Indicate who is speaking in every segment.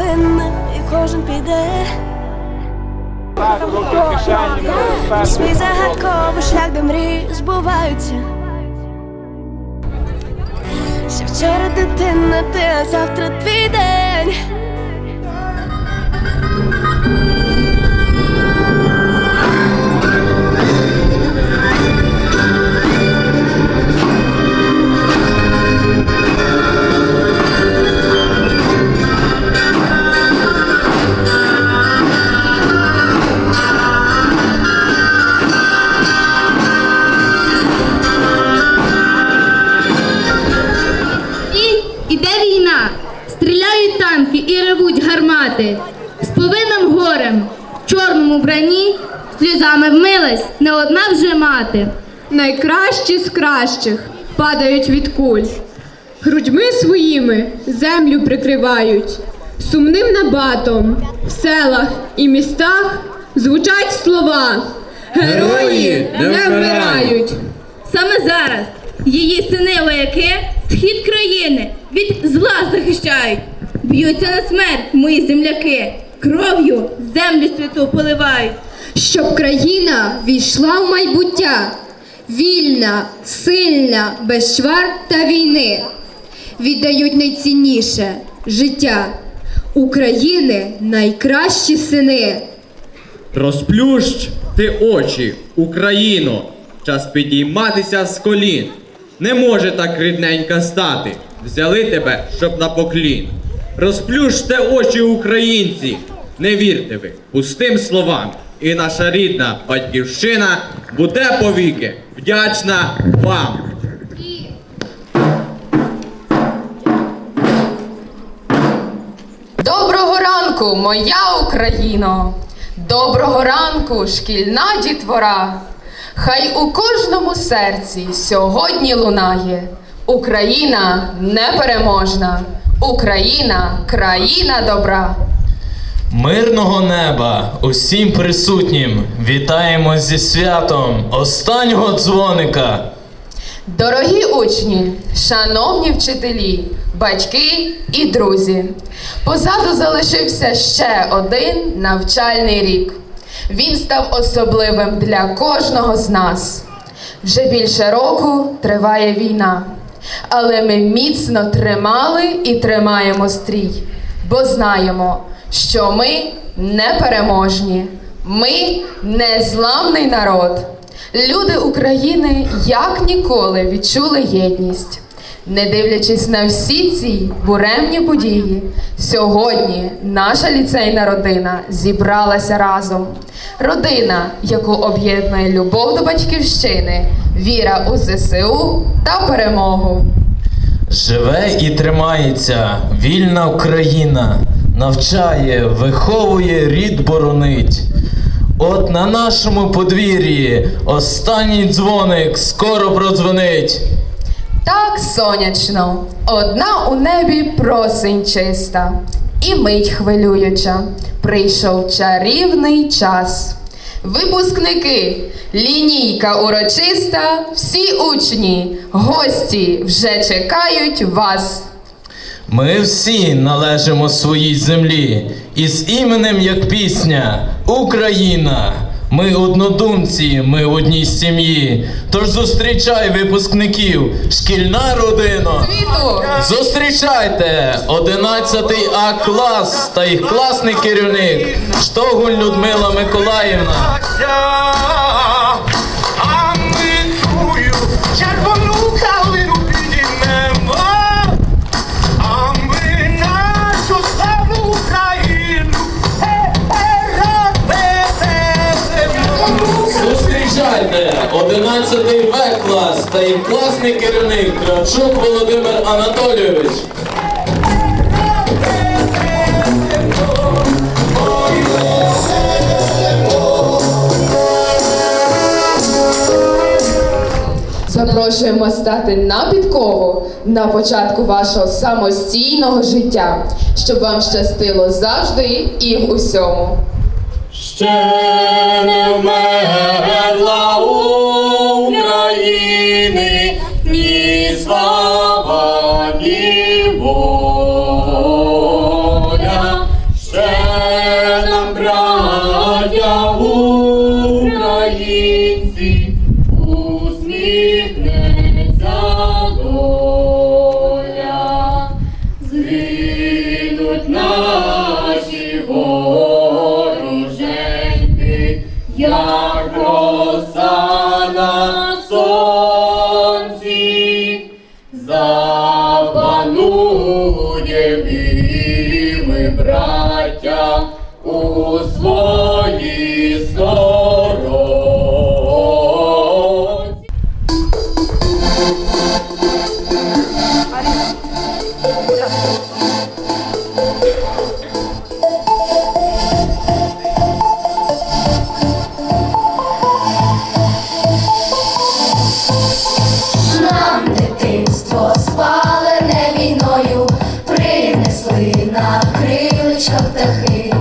Speaker 1: хвилина, і кожен піде. У свій загадковий шлях, до мрії збуваються. Ще вчора дитина, ти, а завтра твій день.
Speaker 2: Вже.
Speaker 3: Найкращі з кращих падають від куль. Грудьми своїми землю прикривають. Сумним набатом в селах і містах звучать слова. Герої не вмирають.
Speaker 2: Саме зараз її сини вояки схід країни від зла захищають. Б'ються на смерть мої земляки, кров'ю землю святу поливають.
Speaker 3: Щоб країна війшла в майбуття, вільна, сильна, без чвар та війни. Віддають найцінніше життя України найкращі сини.
Speaker 4: Розплющ ти очі, Україно, час підійматися з колін. Не може так рідненька стати. Взяли тебе, щоб на поклін. Розплющте очі, українці, не вірте ви пустим словам. І наша рідна батьківщина буде повіки вдячна вам.
Speaker 5: Доброго ранку, моя Україно! Доброго ранку, шкільна дітвора! Хай у кожному серці сьогодні лунає Україна непереможна, Україна країна добра.
Speaker 6: Мирного неба усім присутнім вітаємо зі святом останнього дзвоника.
Speaker 5: Дорогі учні, шановні вчителі, батьки і друзі, позаду залишився ще один навчальний рік. Він став особливим для кожного з нас. Вже більше року триває війна, але ми міцно тримали і тримаємо стрій, бо знаємо, що ми непереможні, ми незламний народ. Люди України як ніколи відчули єдність. Не дивлячись на всі ці буремні події, сьогодні наша ліцейна родина зібралася разом. Родина, яку об'єднує любов до батьківщини, віра у ЗСУ та перемогу.
Speaker 6: Живе і тримається вільна Україна, навчає, виховує, рід боронить. От на нашому подвір'ї останній дзвоник скоро продзвонить.
Speaker 5: Так сонячно, одна у небі просень чиста, і мить хвилююча, прийшов чарівний час. Випускники, лінійка урочиста, всі учні, гості вже чекають вас.
Speaker 6: Ми всі належимо своїй землі, і з іменем як пісня Україна. Ми однодумці, ми в одній сім'ї. Тож зустрічай випускників, шкільна родина.
Speaker 5: Світу!
Speaker 6: Зустрічайте 11 А клас та їх класний керівник Штогуль Людмила Миколаївна. 11 В клас та їх класний керівник Кравчук Володимир Анатолійович.
Speaker 5: Запрошуємо стати на підкову на початку вашого самостійного життя, щоб вам щастило завжди і в усьому.
Speaker 6: Ще не вмерла
Speaker 7: як роса на
Speaker 8: криличках птахи,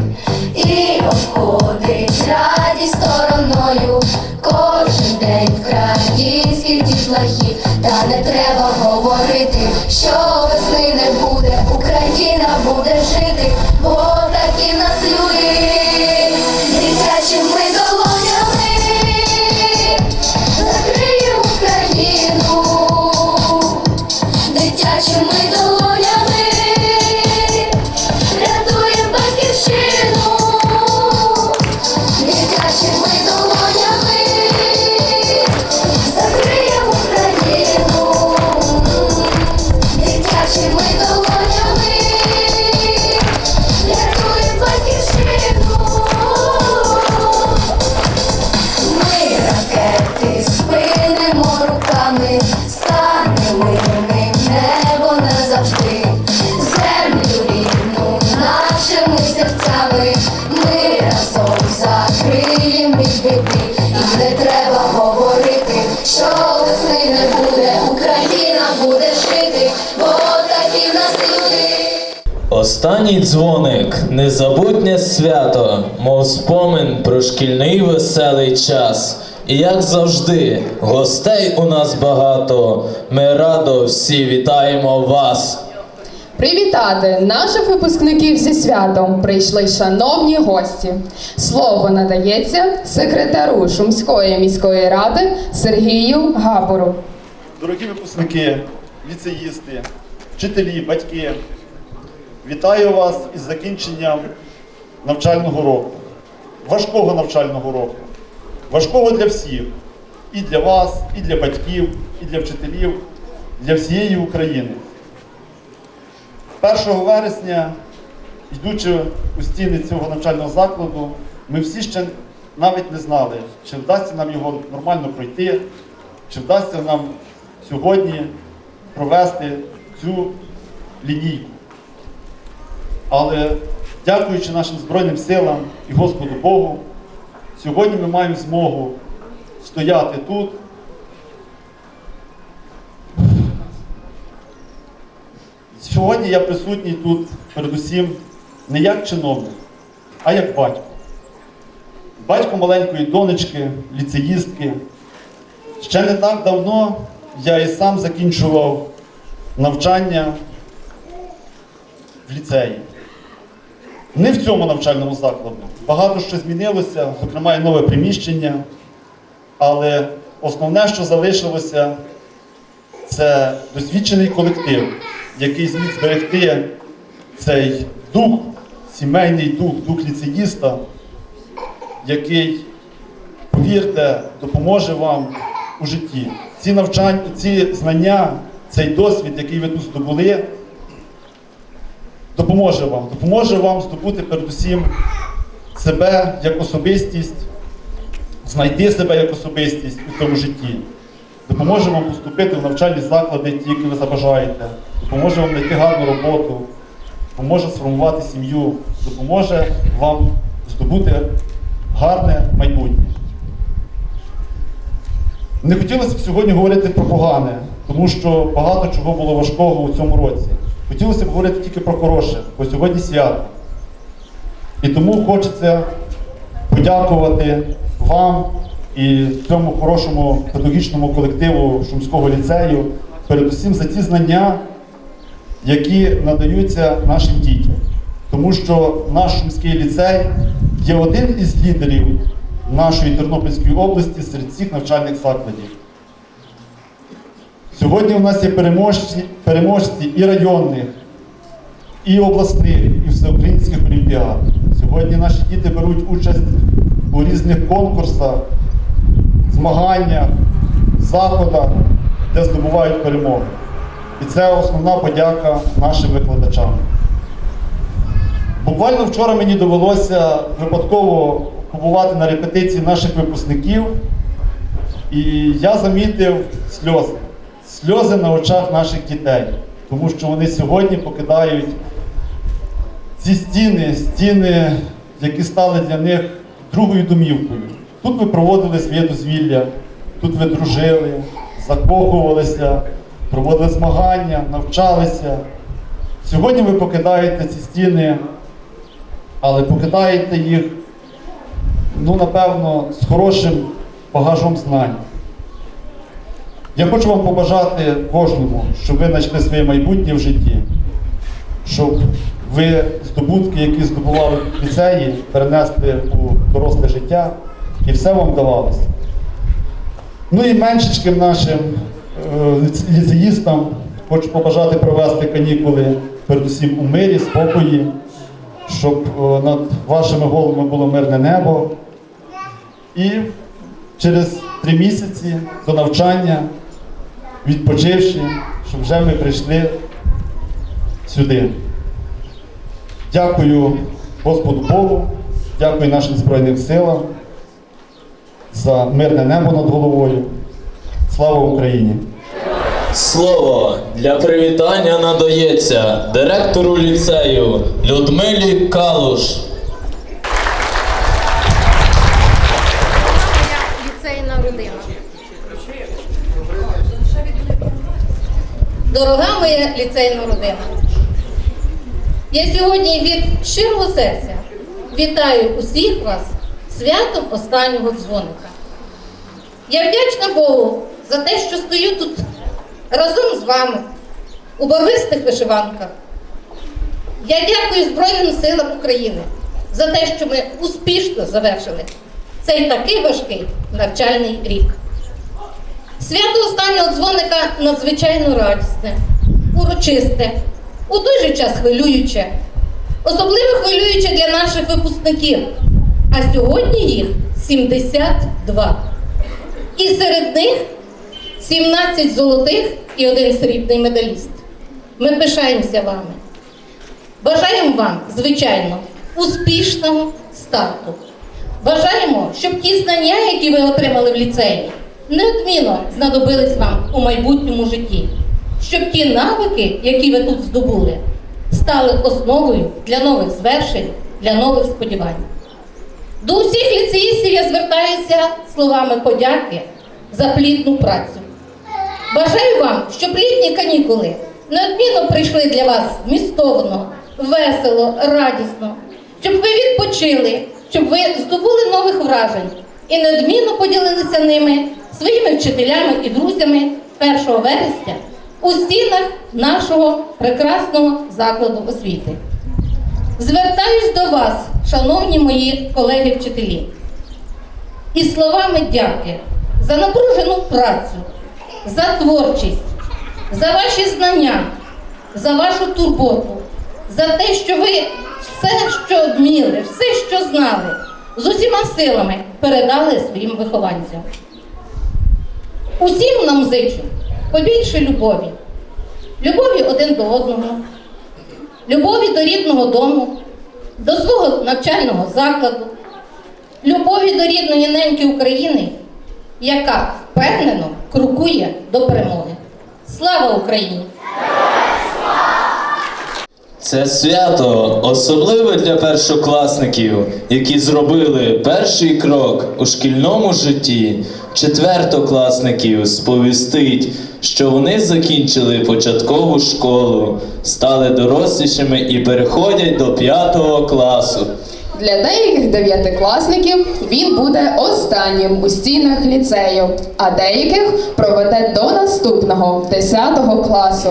Speaker 8: і обходить радість стороною, кожен день українських дітлахів, та не треба говорити, що весни не буде, Україна буде жити,
Speaker 6: Останній дзвоник незабутнє свято, мов спомин про шкільний веселий час. І як завжди, гостей у нас багато. Ми радо всі вітаємо вас.
Speaker 5: Привітати наших випускників зі святом прийшли шановні гості. Слово надається секретару Шумської міської ради Сергію Габору.
Speaker 9: Дорогі випускники, ліцеїсти, вчителі, батьки, вітаю вас із закінченням навчального року, важкого навчального року, важкого для всіх, і для вас, і для батьків, і для вчителів, для всієї України. 1 вересня, йдучи у стіни цього навчального закладу, ми всі ще навіть не знали, чи вдасться нам його нормально пройти, чи вдасться нам сьогодні провести цю лінійку. Але дякуючи нашим Збройним силам і Господу Богу, сьогодні ми маємо змогу стояти тут. Сьогодні я присутній тут передусім не як чиновник, а як батько. Батько маленької донечки, ліцеїстки. Ще не так давно я і сам закінчував навчання в ліцеї. Не в цьому навчальному закладу. Багато що змінилося, зокрема і нове приміщення. Але основне, що залишилося, це досвідчений колектив, який зміг зберегти цей дух, сімейний дух, дух ліцеїста, який, повірте, допоможе вам у житті. Ці навчання, ці знання, цей досвід, який ви тут здобули, допоможе вам. Допоможе вам здобути передусім себе як особистість, знайти себе як особистість у цьому житті. Допоможе вам поступити в навчальні заклади, ті, які ви забажаєте, допоможе вам знайти гарну роботу, допоможе сформувати сім'ю, допоможе вам здобути гарне майбутнє. Не хотілося б сьогодні говорити про погане, тому що багато чого було важкого у цьому році. Хотілося б говорити тільки про хороше, бо сьогодні свято. І тому хочеться подякувати вам і цьому хорошому педагогічному колективу Шумського ліцею, передусім за ті знання, які надаються нашим дітям. Тому що наш Шумський ліцей є один із лідерів нашої Тернопільської області серед всіх навчальних закладів. Сьогодні у нас є переможці, переможці і районних, і обласних, і всеукраїнських олімпіад. Сьогодні наші діти беруть участь у різних конкурсах, змаганнях, заходах, де здобувають перемоги. І це основна подяка нашим викладачам. Буквально вчора мені довелося випадково побувати на репетиції наших випускників, і я замітив сльози. Сльози на очах наших дітей, тому що вони сьогодні покидають ці стіни, стіни, які стали для них другою домівкою. Тут ви проводили своє дозвілля, тут ви дружили, закохувалися, проводили змагання, навчалися. Сьогодні ви покидаєте ці стіни, але покидаєте їх, ну, напевно, з хорошим багажом знань. Я хочу вам побажати кожному, щоб ви знайшли своє майбутнє в житті, щоб ви здобутки, які здобували в ліцеї, перенесли у доросле життя і все вам давалося. Ну і меншечким нашим е, ліцеїстам хочу побажати провести канікули передусім у мирі, спокої, щоб е, над вашими головами було мирне небо. І через три місяці до навчання, відпочивши, щоб вже ми прийшли сюди. Дякую Господу Богу, дякую нашим Збройним силам за мирне небо над головою. Слава Україні!
Speaker 6: Слово для привітання надається директору ліцею Людмилі Калуш.
Speaker 10: ліцейна родина. Дорога моя ліцейна родина. Я сьогодні від щирого серця вітаю усіх вас святом останнього дзвоника. Я вдячна Богу за те, що стою тут разом з вами у барвистих вишиванках. Я дякую Збройним силам України за те, що ми успішно завершили цей такий важкий навчальний рік. Свято останнього дзвоника надзвичайно радісне, урочисте, у той же час хвилююче, особливо хвилююче для наших випускників. А сьогодні їх 72. І серед них 17 золотих і один срібний медаліст. Ми пишаємося вами. Бажаємо вам, звичайно, успішного старту. Бажаємо, щоб ті знання, які ви отримали в ліцеї, неодмінно знадобились вам у майбутньому житті. Щоб ті навики, які ви тут здобули, стали основою для нових звершень, для нових сподівань. До усіх ліцеїстів я звертаюся словами подяки за плідну працю. Бажаю вам, щоб літні канікули неодмінно прийшли для вас змістовно, весело, радісно, щоб ви відпочили, щоб ви здобули нових вражень і неодмінно поділилися ними своїми вчителями і друзями 1 вересня у стінах нашого прекрасного закладу освіти. Звертаюсь до вас, шановні мої колеги-вчителі, із словами дяки за напружену працю, за творчість, за ваші знання, за вашу турботу, за те, що ви все, що вміли, все, що знали, з усіма силами передали своїм вихованцям. Усім нам зичу побільше любові, любові один до одного, любові до рідного дому, до свого навчального закладу, любові до рідної неньки України, яка впевнено крокує до перемоги. Слава Україні!
Speaker 6: Це свято особливе для першокласників, які зробили перший крок у шкільному житті. Четвертокласників сповістить, що вони закінчили початкову школу, стали дорослішими і переходять до п'ятого класу.
Speaker 5: Для деяких дев'ятикласників він буде останнім у стінах ліцею, а деяких проведе до наступного 10 класу.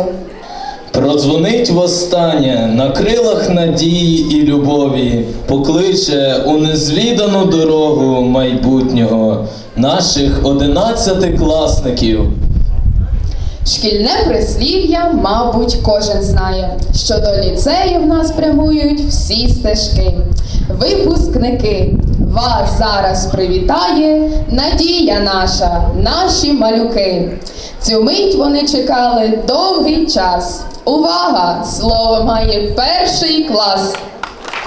Speaker 6: Продзвонить востаннє на крилах надії і любові, покличе у незвідану дорогу майбутнього наших одинадцятикласників.
Speaker 5: Шкільне прислів'я, мабуть, кожен знає, що до ліцею в нас прямують всі стежки. Випускники, вас зараз привітає надія наша, наші малюки. Цю мить вони чекали довгий час. Увага! Слово має перший клас.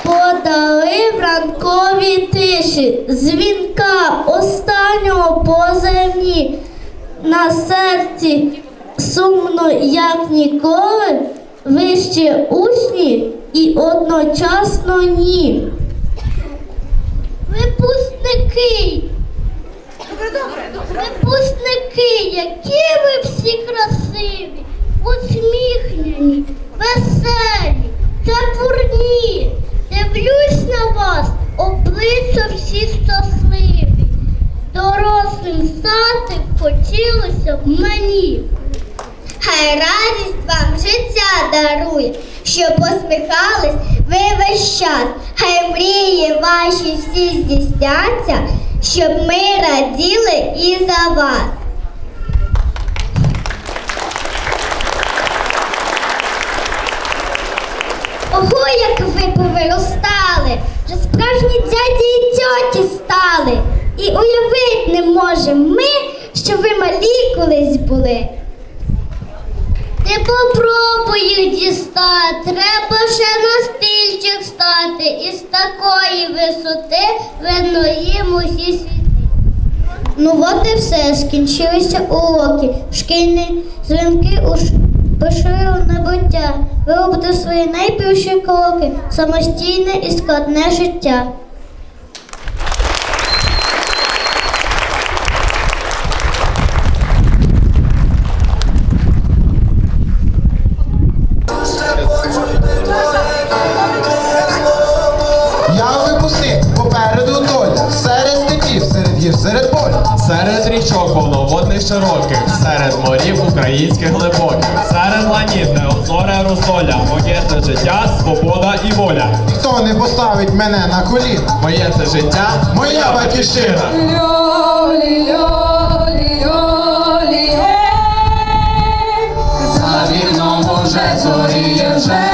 Speaker 1: Подали в ранковій тиші дзвінка останнього по землі. На серці сумно, як ніколи, вищі учні і одночасно ні. Випускники! Випускники, які ви всі красиві, усміхнені, веселі, чепурні. Дивлюсь на вас, обличчя всі щасливі. Дорослим стати хотілося б мені. Хай радість вам життя дарує, що посміхались ви весь час. Хай мрії ваші всі здійсняться, щоб ми раділи і за вас. Ого, як ви повиростали, вже справжні дяді і тьоті стали. І уявить не можемо ми, що ви малі колись були. Ти попробуй їх дістати, треба ще на стільчик стати, і з такої висоти видно їм усі світи. Ну от і все, скінчилися уроки, шкільні дзвінки уж пішли у небуття. Ви робите свої найперші кроки, самостійне і складне життя.
Speaker 11: Серед гір, серед поля.
Speaker 12: Серед річок повноводних широких, серед морів українських глибоких, серед ланів неозоре розоля, моє це життя, свобода і воля.
Speaker 11: Ніхто не поставить мене на коліна.
Speaker 12: Моє це життя,
Speaker 11: Моя батьківщина.
Speaker 13: За вікном уже зоріє, вже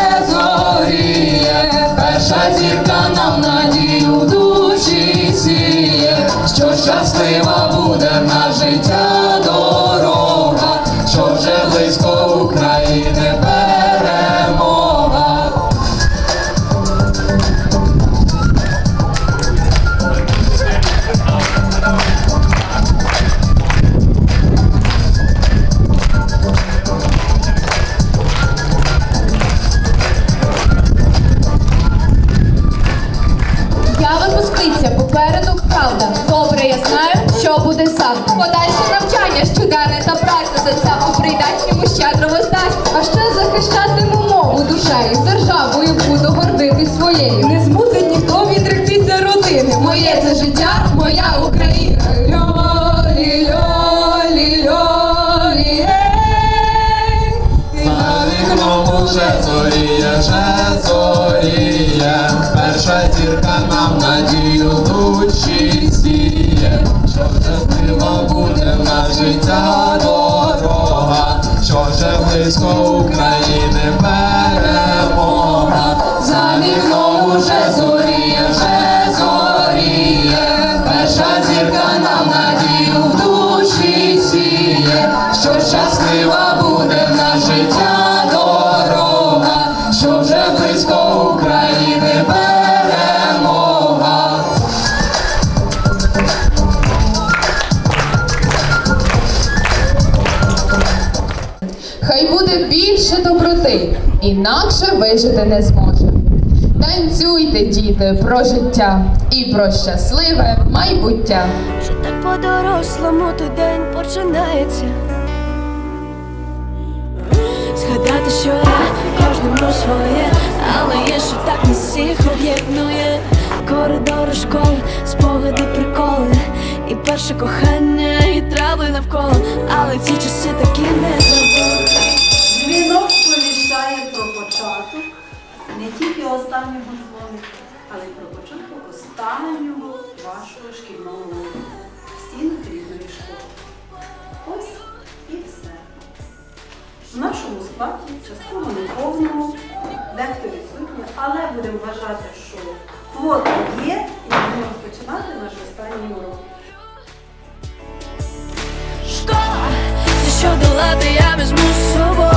Speaker 13: життя дорога, що вже близько України
Speaker 5: інакше вижити не зможе. Танцюйте, діти, про життя і про щасливе майбуття.
Speaker 1: Що так по-дорослому той день починається. Згадати, що я кожному своє, але є, що так не всіх об'єднує. Коридори школи, спогади, приколи, і перше кохання, і трави навколо, але ці часи такі не забули.
Speaker 14: Тільки останнього дзвоника, але й про початок останнього вашого шкільного року в стінах рідної школи. Ось і все. В нашому складі частково неповному, дехто відсутній, але будемо вважати, що квота є і будемо розпочинати наш останній урок.
Speaker 15: Школа, це що долати я візьму з собою.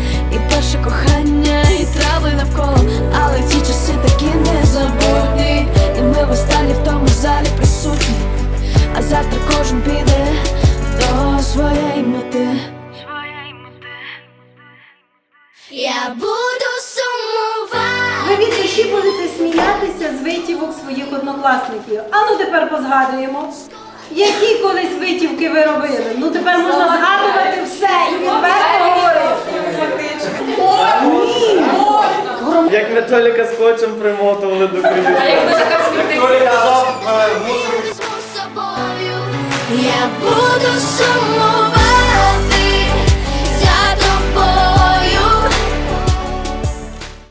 Speaker 15: і перше кохання, і трави навколо, але ці часи такі незабутні, і ми в останній в тому залі присутні, а завтра кожен піде до своєї мети. Я буду сумувати.
Speaker 14: Ви від душі будете сміятися з витівок своїх однокласників. А ну тепер позгадуємо. Які колись витівки ви робили? Ну тепер можна згадувати все і відверто говорити.
Speaker 16: Як металіка скотчем примотували до кредиту.
Speaker 15: Я буду сумувати.